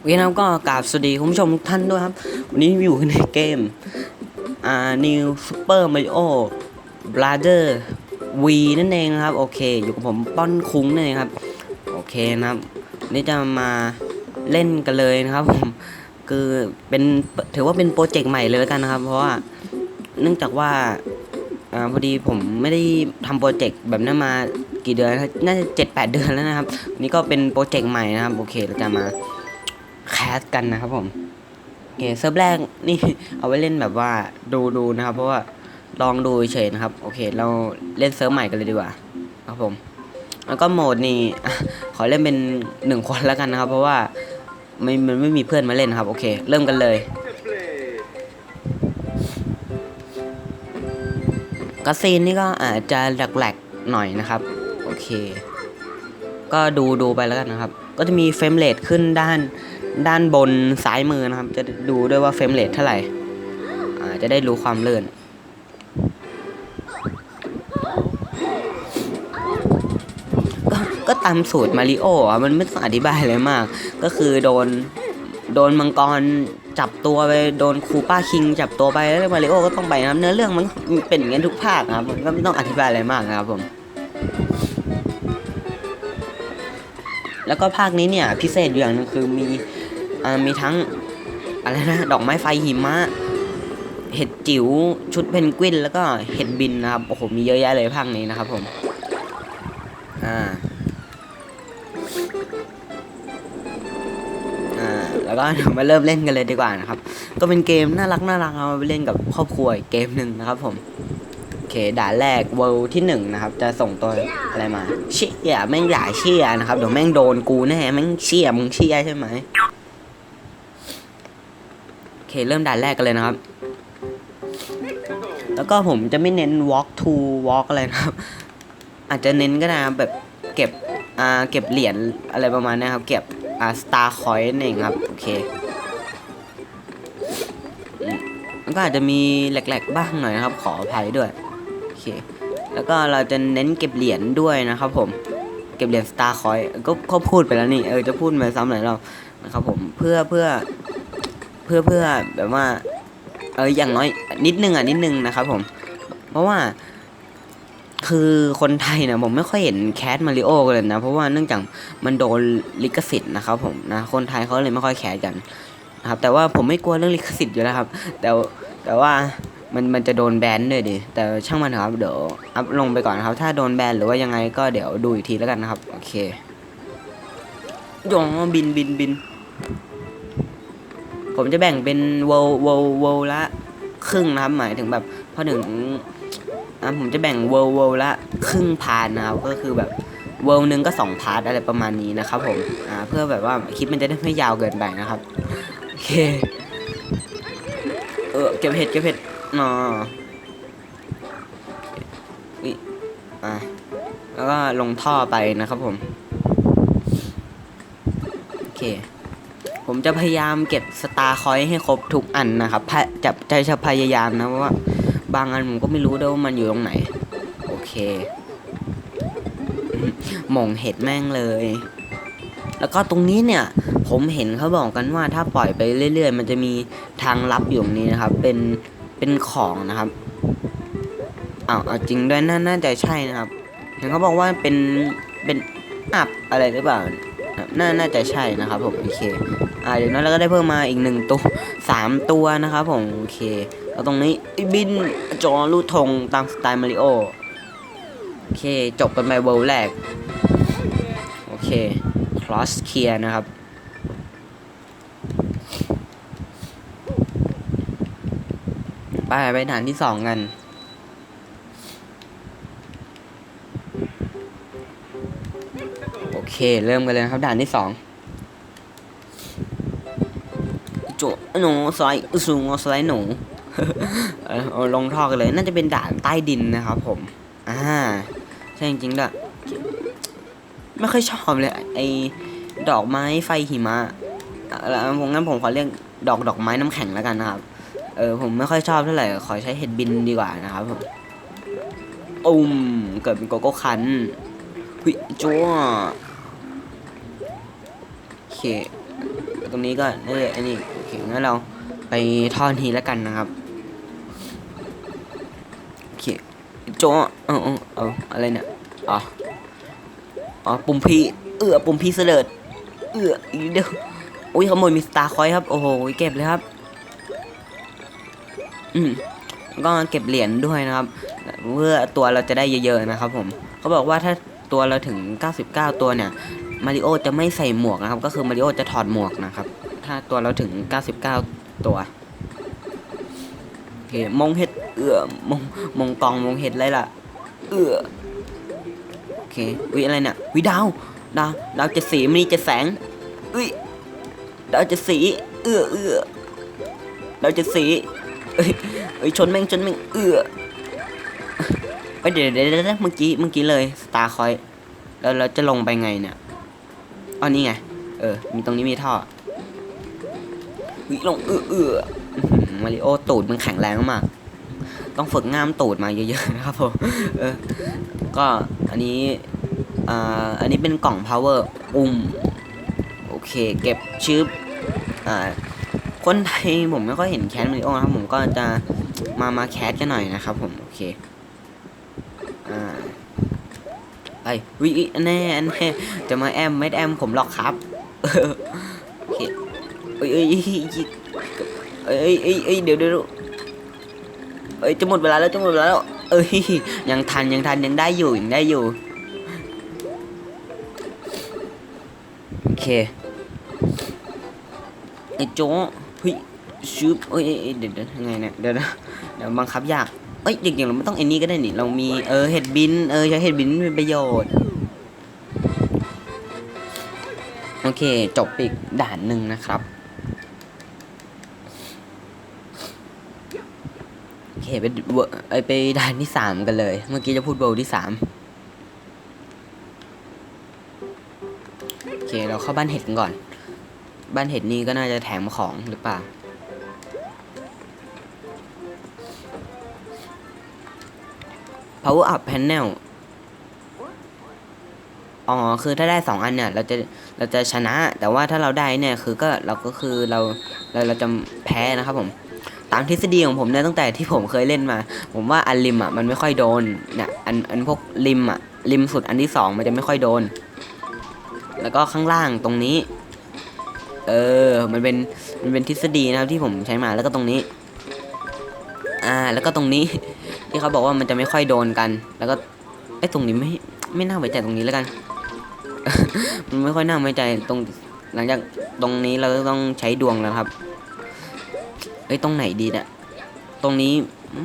โอเคนะครับก็กราบสวัสดีคุณผู้ชมทุกท่านด้วยครับ วันนี้อยู่ในเกมอ่า New Super Mario Brother V นั่นเองนะครับ โอเค อยู่กับผมป้อนคุ้งนั่นเองครับ โอเคนะครับ นี่จะมาเล่นกันเลยนะครับผมคือเป็นถือว่าเป็นโปรเจกต์ใหม่เลยแล้วกันนะครับ เพราะว่าเนื่องจากว่าอ่าพอดีผมไม่ได้ทำโปรเจกต์แบบนั้นมากี่เดือนน่าจะเจ็ดแปดเดือนแล้วนะครับวันนี้ก็เป็นโปรเจกต์ใหม่นะครับ โอเคเราจะมา แคสกันนะครับผมโอเคเซิร์ฟแรกนี่เอาไว้เล่นแบบว่าดูดูนะครับ เพราะว่าลองดูเฉยนะครับ โอเค เราเล่นเซิร์ฟใหม่กันเลยดีกว่าครับผม แล้วก็โหมดนี่ขอเล่นเป็นหนึ่งคนแล้วกันนะครับ เพราะว่าไม่มันไม่มีเพื่อนมาเล่นครับ โอเค เริ่มกันเลยกาซีนนี่ก็อาจจะแหลกๆหน่อยนะครับ โอเค ก็ดูดูไปแล้วกันนะครับ ก็จะมีเฟรมเรทขึ้นด้าน ด้านบนซ้ายมือนะครับ จะดูด้วยว่าเฟรมเรทเท่าไหร่จะได้รู้ความเลื่อนก็ก็ตามสูตรมาริโออะมันไม่ต้องอธิบายอะไรมาก ก็คือโดนโดนมังกรจับตัวไปโดนคูป้าคิง จับตัวไปแล้วมาริโอก็ต้องไปนะครับเนื้อเรื่องมันเป็นอย่างนี้ทุกภาคนะครับก็ไม่ต้องอธิบายอะไรมากนะครับผม แล้วก็ภาคนี้เนี่ยพิเศษอย่างหนึงคือมีอมีทั้งอะไรนะดอกไม้ไฟหิมะเห็ดจิ๋วชุดเพนกวิน แล้วก็เห็ดบินนะครับโอ้โหมีเยอะแยะเลยภาคนี้นะครับผมอ่าแล้วก็มาเริ่มเล่นกันเลยดีกว่านะครับ ก็เป็นเกมน่ารักน่ารักเอาไปเล่นกับครอบครัวเกมหนึ่งนะครับผม เคด่านแรกเวลที่หนึ่งนะครับ จะส่งตัวอะไรมา เชี่ยแม่งด่าเชี่ยนะครับเดี๋ยวแม่งโดนกูแน่แม่งเชี่ยมึงเชี่ยใช่ไหมโอเคเริ่มด่านแรกกันเลยนะครับ แล้วก็ผมจะไม่เน้น walk to walk อะไรนะครับ อาจจะเน้นก็ได้นะแบบเก็บอ่าเก็บเหรียญอะไรประมาณนี้ครับ เก็บอ่า star coin นั่นเองครับ โอเคก็อาจจะมีแหลกๆบ้างหน่อยนะครับ ขออภัยด้วย เค แล้วก็เราจะเน้นเก็บเหรียญด้วยนะครับผม เก็บเหรียญ Star Coin ก็ก็พูดไปแล้วนี่เออจะพูดมาซ้ำหลายรอบนะครับผมเพื่อเพื่อเพื่อเพื่อแบบว่าเอออย่างน้อยนิดนึงอะนิดนึงนะครับผม เพราะว่าคือคนไทยนะผมไม่ค่อยเห็นแคสมาริโอกันเลยนะ เพราะว่าเนื่องจากมันโดนลิขสิทธิ์นะครับผมนะคนไทยเขาเลยไม่ค่อยแคสกันนะครับแต่ว่าผมไม่กลัวเรื่องลิขสิทธิ์อยู่แล้วครับ แต่แต่ว่า มันมันจะโดนแบนด้วยดิ แต่ช่างมันเถอครับ เดี๋ยวอัพลงไปก่อนครับ ถ้าโดนแบนหรือว่ายังไงก็เดี๋ยวดูอีกทีแล้วกันนะครับ โอเคยองบินบินบิน ผมจะแบ่งเป็นโวโวโวละครึ่งนะครับ หมายถึงแบบพอถึงอ่าผมจะแบ่งโวโวละครึ่งพาร์ทนะครับ ก็คือแบบเวลหนึ่งก็สองพาร์ทอะไรประมาณนี้นะครับผมอ่าเพื่อแบบว่าคลิปมันจะได้ไม่ยาวเกินไปนะครับ โอเค เออเก็บเห็ดเก็บเห็ด นอนี่อะแล้วก็ลงท่อไปนะครับผม โอเค ผมจะพยายามเก็บสตาร์คอยให้ครบทุกอันนะครับพะจะจะจะพยายามนะว่า บางอันผมก็ไม่รู้ด้วยว่ามันอยู่ตรงไหน โอเคมหม่งเห็ดแม่งเลย แล้วก็ตรงนี้เนี่ยผมเห็นเขาบอกกันว่าถ้าปล่อยไปเรื่อย ๆ มันจะมีทางลับอยู่ตรงนี้นะครับ เป็น เป็นของนะครับอ้าวเอาจริงด้วยน่าน่าจะใช่นะครับเห็นเขาบอกว่าเป็นเป็นอัพอะไรหรือเปล่าน่าน่าจะใช่นะครับผมโอเคอ่าเดี๋ยวนั้นเราก็ได้เพิ่มมาอีกหนึ่งตัวสามตัวนะครับผมโอเคแล้วตรงนี้บินจอลูกธงตามสไตล์มาริโอโอเคจบกันไปเวลแรกโอเค cross clear นะครับ ไปไปฐานที่สองกัน โอเค เริ่มกันเลยครับด่านที่สองโจหนูสไลด์สูงสไลด์หนูเออเอาลงท่อกันเลย น่าจะเป็นด่านใต้ดินนะครับผม อ่า ใช่จริงๆด้วยไม่ค่อยชอบเลย ไอ้ดอกไม้ไฟหิมะอะแล้วงั้นผมขอเรียกดอกดอกไม้น้ำแข็งแล้วกันนะครับ ออผมไม่ค่อยชอบเท่าไหร่ขอใช้เห็ดบินดีกว่านะครับผมอุ้มเกิดเป็นโกโก้คันหุยจัวโอเค ตรงนี้ก็นี่ยอันนี้โอเคงั้นเราไปท่อนี้แล้วกันนะครับโอเคโจเออเออเอออะไรเนี่ยอ๋ออ๋อปุ่มพีเอือปุ่มพีเสลิดเอออีเดียวอุ้ยขโมยมีสตาร์คอยครับ โอ้โหเก็บเลยครับ อืมก็เก็บเหรียญด้วยนะครับ เพื่อตัวเราจะได้เยอะๆนะครับผมเขาบอกว่าถ้าตัวเราถึง 99 ตัวเนี่ยมาริโอจะไม่ใส่หมวกนะครับ ก็คือมาริโอจะถอดหมวกนะครับ ถ้าตัวเราถึง 99 ตัวโอเคมงเห็ดเอือมงมงกองมงเห็ดอะไรล่ะ เอือโอเควิอะไรเนี่ยวิดาวดาวดาวจ็ดสีมันนี่จ็ดแสงอุ้ยดาวจ็ดสี เอือเอือดาวจ็ดสี เอ้ยชนแม่งชนแม่งเอื้อเอ้ยเดี๋ยวเดี๋ยวเดี๋ยวเมื่อกี้เมื่อกี้เลยสตาร์คอยแล้วเราจะลงไปไงเนี่ยอ๋อนี่ไง เออ มีตรงนี้มีท่อวิลงเอื้อเอือมาริโอตูดมันแข็งแรงมาก ต้องฝึกง่ามตูดมาเยอะๆนะครับผม เออ ก็อันนี้ อ่า อันนี้เป็นกล่อง power อุ้ม โอเค เก็บชืบอ่า คนไทยผมไม่ค่อยเห็นแคสมาริโอนะครับผมก็จะมามาแคสกันหน่อยนะครับ ผมโอเคอ่าไปวิแน่แน่จะมาแอมไม่แอมผมหรอกครับโอเคเอ้ยเอ้ยเอ้ยเอ้ยเอ้ยเอ้ยเอ้ยเดี๋ยวเดี๋ยวเอ้ยจะหมดเวลาแล้วจะหมดเวลาแล้วเอ้ยยังทันยังทันยังได้อยู่ยังได้อยู่โอเคไอ้โจ้ เฮ้ยชืบเอ้ยเอ้ยเอ้ยเดี๋ยวยังไงเนี่ยเดี๋ยวนะเดี๋ยวบังคับยากเอ้ยจริงๆเราไม่ต้องไอ้นี่ก็ได้นี่เรามีเออเห็ดบินเออใช้เห็ดบินเป็นประโยชน์โอเคจบอีกด่านหนึ่งนะครับโอเคไปเวอร์ไอไปด่านที่สามกันเลย เมื่อกี้จะพูดเบลที่สามโอเคเราเข้าบ้านเห็ดกันก่อน บ้านเห็ดนี่ก็น่าจะแถมของหรือเปล่า power up panel อ๋อ คือถ้าได้สองอันเนี่ย เราจะ เราจะชนะ แต่ว่าถ้าเราได้เนี่ย คือก็ เราก็คือเรา เรา เราจะแพ้นะครับผม ตามทฤษฎีของผมเนี่ย ตั้งแต่ที่ผมเคยเล่นมา ผมว่าอันริมอะ มันไม่ค่อยโดน เนี่ย อัน อันพวกริมอะ ริมสุดอันที่สองมันจะไม่ค่อยโดน แล้วก็ข้างล่างตรงนี้ เออ มันเป็น มันเป็นทฤษฎีนะครับที่ผมใช้มาแล้วก็ตรงนี้ อ่า แล้วก็ตรงนี้ ที่เขาบอกว่ามันจะไม่ค่อยโดนกัน แล้วก็ไอ้ตรงนี้ไม่ ไม่น่าไว้ใจตรงนี้แล้วกัน มันไม่ค่อยน่าไว้ใจตรง หลังจากตรงนี้เราต้องใช้ดวงแล้วครับ เอ้ย ตรงไหนดีนี่ยตรงนี้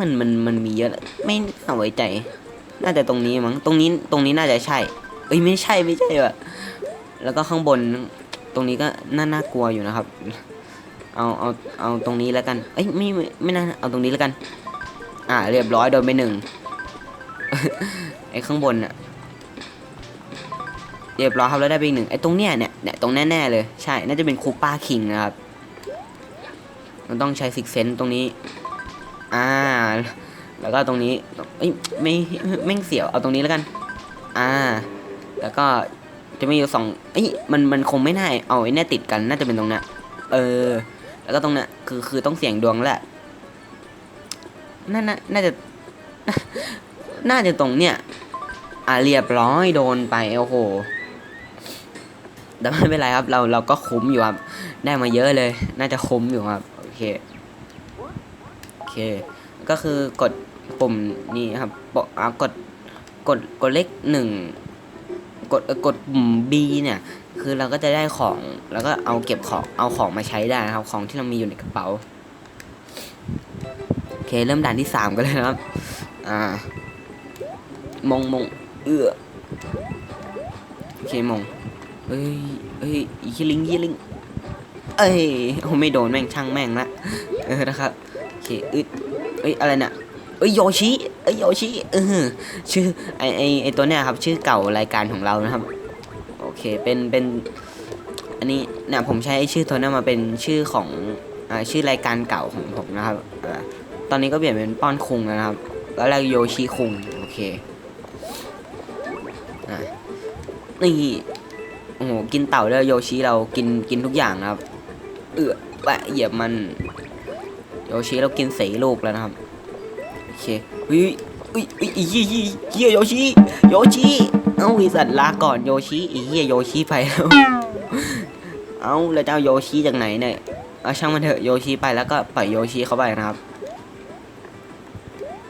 มันมันมันมีเยอะ ไม่น่าไว้ใจ น่าจะตรงนี้มั้ง ตรงนี้ ตรงนี้น่าจะใช่ เอ้ย ไม่ใช่ ไม่ใช่ว่ะแล้วก็ข้างบน ตรงนี้ก็น่าน่ากลัวอยู่นะครับ เอาเอาเอาตรงนี้แล้วกันเอ้ยไม่ไม่ไม่น่าเอาตรงนี้แล้วกัน อ่า เรียบร้อยโดนไปหนึ่งไอ้ข้างบนน่ะเรียบร้อยครับแล้วได้ไปอีกหนึ่งไอ้ตรงเนี้ยเนี่ยเนี่ยตรงแน่ๆเลยใช่น่าจะเป็นคูป้าคิงนะครับมันต้องใช้ซิกเซนตรงนี้ อ่า แล้วก็ตรงนี้เอ้ยไม่ไม่เสียวเอาตรงนี้แล้วกัน อ่า แล้วก็ จะมีอยู่สองเอ้ยมันมันคงไม่น่าเอาไอ้เนี่ยติดกันน่าจะเป็นตรงนี้ยเออ แล้วก็ตรงนี้ยคือคือต้องเสี่ยงดวงแหละน่าน่าน่าจะ น่าจะตรงเนี้ยอ่าเรียบร้อยโดนไปโอ้โหแต่ไม่เป็นไรครับ เราเราก็คุ้มอยู่ครับ ได้มาเยอะเลย น่าจะคุ้มอยู่ครับโอเคโอเค ก็คือกดปุ่มนี้ครับปอ่ากดกดกดเลขหนึ่ง กดกดปุ่ม B เนี่ย คือเราก็จะได้ของแล้วก็เอาเก็บของเอาของมาใช้ได้นะครับของที่เรามีอยู่ในกระเป๋าโอเคเริ่มด่านที่สามกันเลยครับ อ่ามงมงเอื้อโอเคมงเอ้ยเอ้ยอีคิลิงยี่ลิงเอ้ยโอ้ไม่โดนแม่งช่างแม่งละเออนะครับโอเคอึดเอ้ยอะไรเนี่ยเอ้ยโยชิ เอ้ยโยชิเออชื่อไอไอไอตัวเนี้ยครับ ชื่อเก่ารายการของเรานะครับ โอเคเป็นเป็น อันนี้เนี่ยผมใช้ชื่อตัวเนี้ยมาเป็นชื่อของอ่าชื่อรายการเก่าของผมนะครับอ่าตอนนี้ก็เปลี่ยนเป็นป้อนคุงนะครับแล้วเรียกโยชิคุงโอเคอ่านี่โอ้โหกินเต่าแล้วโยชิเรากินกินทุกอย่างนะครับ เอือแปะเหยียบมัน โยชิเรากินสีลูกแล้วนะครับ เคเฮ้ยเฮ้ยเฮ้ยอีเหี้ยเหี้ยเหี้ยโยชิโยชิเอ้าไอสัตว์ลาก่อนโยชิอีเหี้ยโยชิไปแล้วเอ้าแล้วจะเอาโยชิจากไหนเนี่ยเอาช่างมันเถอะโยชิไปแล้วก็ปล่อยโยชิเข้าไปนะครับ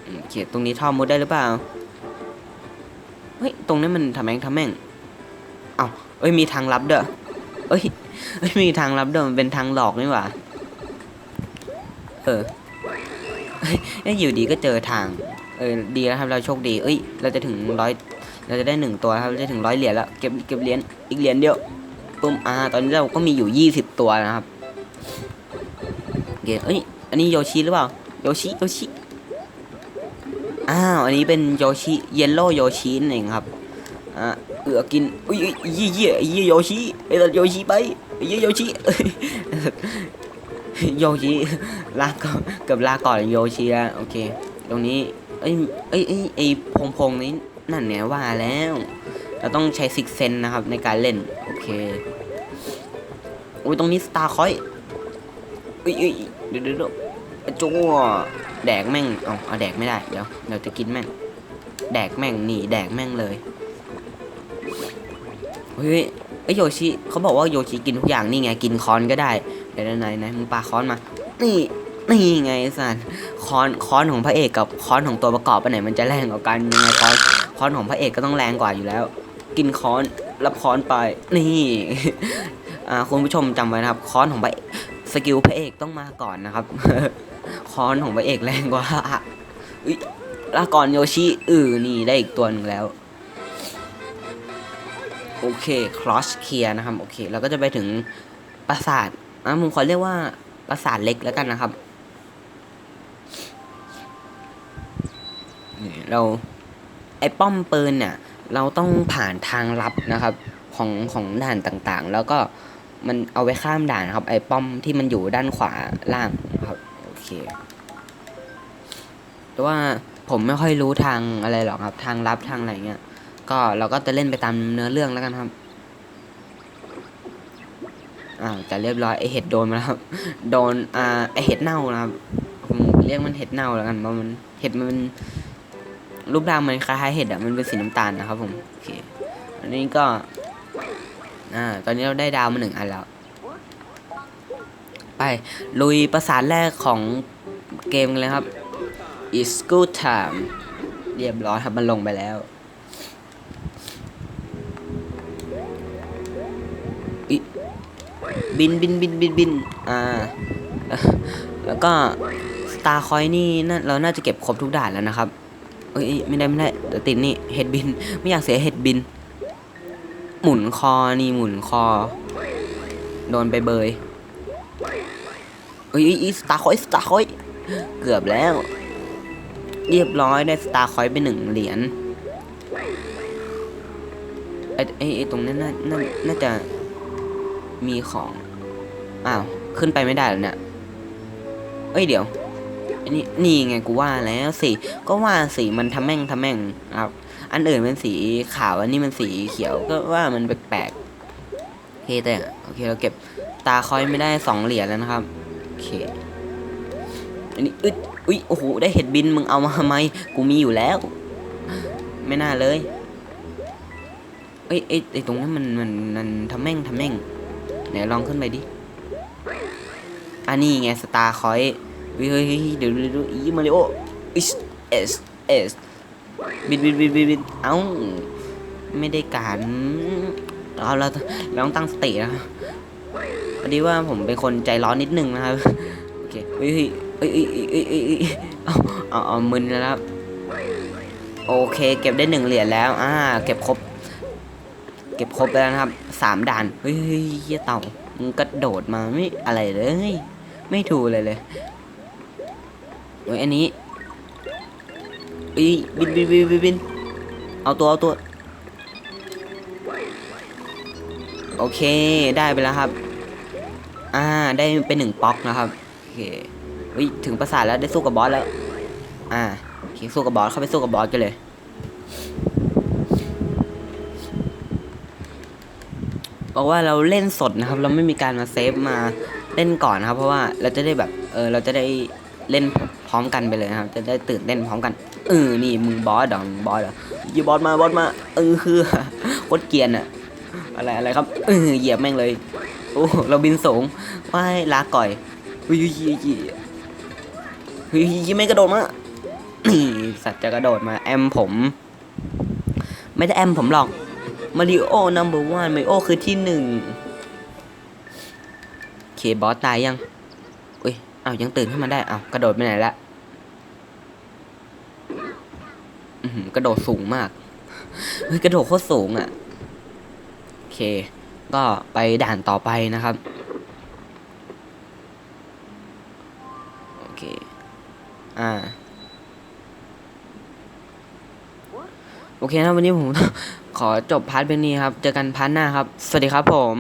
อืมโอเคตรงนี้ท่อมุดได้หรือเปล่าเฮ้ยตรงนี้มันทำแม่งทำแม่งเอ้าเอ้ยมีทางลับเด้อเอ้ยเอ้ยมีทางลับเด้อมันเป็นทางหลอกนี่หว่าเออ เอ้ยอยู่ดีก็เจอทาง เออดีแล้วครับเราโชคดี เอ้ย เราจะถึงร้อยเราจะได้หนึ่งตัวครับเราจะถึงร้อยเหรียญแล้วเก็บเก็บเหรียญอีกเหรียญเดียวปุ๊มอ่าตอนนี้เราก็มีอยู่ยี่สิบตัวนะครับเคเอ้ยอันนี้โยชิหรือเปล่าโยชิโยชิอ้าวอันนี้เป็นโยชิเยลโล่โยชินเองครับอ่าเอือกินอุ้ยยี่ยี่ยี่โยชิไอ้ตัดโยชิไปยี่โยชิ โยชิลาก่อนเกับลาก่อนโยชิแล้วโอเค ตรงนี้เอ้ยเอ้ยเอ้ยไอ้พงพงนี้นั่นเนี่ยว่าแล้ว เราต้องใช้ซิกเซนนะครับในการเล่น โอเคอุ้ยตรงนี้สตาร์คอยอุ้ยอุ้ยเดี๋ยวเดี๋ยวจั่วแดกแม่งเอาเอาแดกไม่ได้ เดี๋ยวเดี๋ยวจะกินแม่ง แดกแม่งหนีแดกแม่งเลยเฮ้ย ไอโยชิเขาบอกว่าโยชิกินทุกอย่างนี่ไงกินคอนก็ได้เดี๋ยวไหนไหนมึงปาคอนมา นี่นี่ไงสันคอนคอนของพระเอกกับคอนของตัวประกอบไปไหนมันจะแรงกว่ากันยังไงคอนคอนของพระเอกก็ต้องแรงกว่าอยู่แล้ว กินคอนรับคอนไปนี่อ่าคุณผู้ชมจำไว้นะครับคอนของพระสกิลพระเอกต้องมาก่อนนะครับคอนของพระเอกแรงกว่าอุ๊ยลาก่อนโยชิอือนี่ได้อีกตัวหนึ่งแล้ว โอเคคลอสเคลียร์นะครับ โอเค เราก็จะไปถึงปราสาทอะผมขอเรียกว่าปราสาทเล็กแล้วกันนะครับเราไอ้ป้อมปืนเนี่ย เราต้องผ่านทางลับนะครับ ของของด่านต่างๆ แล้วก็มันเอาไว้ข้ามด่านนะครับ ไอ้ป้อมที่มันอยู่ด้านขวาล่างครับโอเคแต่ว่าผมไม่ค่อยรู้ทางอะไรหรอกครับ ทางลับทางอะไรเงี้ย ก็เราก็จะเล่นไปตามเนื้อเรื่องแล้วกันครับอ่าจะเรียบร้อยไอเห็ดโดนมาแล้วครับโดนอ่าไอเห็ดเน่านะครับผมเรียกมันเห็ดเน่าแล้วกันเพราะมันเห็ดมันเป็นรูปร่างมันคล้ายๆเห็ดอะมันเป็นสีน้ำตาลนะครับผมโอเคอันนี้ก็อ่าตอนนี้เราได้ดาวมาหนึ่งอันแล้ว ไปลุยประสานแรกของเกมกันเลยครับ It's good time เรียบร้อยครับมันลงไปแล้ว บินบินบินบินบินอ่า แล้วก็สตาร์คอยนี่น่าเราน่าจะเก็บครบทุกด่านแล้วนะครับ เอ้ยไม่ได้ไม่ได้เดี๋ยวติดนี่เห็ดบิน ไม่อยากเสียเห็ดบิน หมุนคอนี่หมุนคอ โดนไปเบยเอ้ยอีสตาร์คอยสตาร์คอยเกือบแล้ว เรียบร้อยได้สตาร์คอยไปหนึ่งเหรียญไอ้ไอ้ตรงนั้นน่าน่าจะมีของ อ้าว ขึ้นไปไม่ได้แล้วเนี่ย เอ้ยเดี๋ยวอันนี้นี่ไงกูว่าแล้วสิก็ว่าสีมันทำแม่งทำแม่งครับ อันอื่นเป็นสีขาว อันนี้มันสีเขียวก็ว่ามันแปลกๆโอเคแต่โอเคเราเก็บตาคอยไม่ได้สองเหรียญแล้วนะครับโอเคอันนี้อึดอุ้ยโอ้โหได้เห็ดบินมึงเอามาทำไมกูมีอยู่แล้ว ไม่น่าเลยเอ้ยเอ้ยไอตรงนั้นมันมันมันทำแม่งทำแม่งไหนลองขึ้นไปดิ อันนี้ไงสตาร์คอยเฮ้ยเฮ้ยเดี๋ยวดี๋ยวเดี๋ยวอีมาริโออิสเอสเอสบินบินบินบินบินเอ้าไม่ได้การเราเราเราต้องตั้งสตินะพอดีว่าผมเป็นคนใจร้อนนิดนึงนะครับโอเคเฮ้ยเฮ้ยเฮ้ยเฮ้ยเฮ้ยเฮ้ยเอาเอามึนแล้วโอเค เก็บได้หนึ่งเหรียญแล้วอ่าเก็บครบ เก็บครบแล้วนะครับสามด่านเฮ้ยเฮ้ยเฮียเต่ามึงกระโดดมาไม่อะไรเลย ไม่ถูกเลยเลยเฮ้ยอันนี้อีบินบินบินบินบินเอาตัวเอาตัว โอเคได้ไปแล้วครับ อ่าได้เป็นหนึ่งป๊อกนะครับ โอเคเฮ้ยถึงประสาทแล้วได้สู้กับบอสแล้ว อ่าโอเคสู้กับบอสเข้าไปสู้กับบอสกันเลย บอกว่าเราเล่นสดนะครับ เราไม่มีการมาเซฟมา เล่นก่อนนะครับ เพราะว่าเราจะได้แบบเออเราจะได้เล่นพร้อมกันไปเลยนะครับ จะได้ตื่นเต้นพร้อมกันเออนี่มึงบอสดองบอสเหรอยีบอสมาบอสมาเออคือโคตรเกียนอะอะไรอะไรครับเออเหยียบแม่งเลยโอ้เราบินสูงว่ายลาก่อยเฮ้ยเฮ้ยเฮ้ยเฮ้ยเฮ้ยเฮ้ยไม่กระโดดมานี่สัตว์จะกระโดดมาแอมผม ไม่ได้แอมผมหรอกมาริโอ number one มาริโอคือที่หนึ่ง เคบอสตายยัง อุ้ยเอายังตื่นขึ้นมาได้เอากระโดดไปไหนละอื้อหือกระโดดสูงมากเฮ้ยกระโดดโคตรสูงอะ โอเค ก็ไปด่านต่อไปนะครับ โอเค อ่า โอเคนะวันนี้ผมขอจบพาร์ทเป็นนี้ครับ เจอกันพาร์ทหน้าครับ สวัสดีครับผม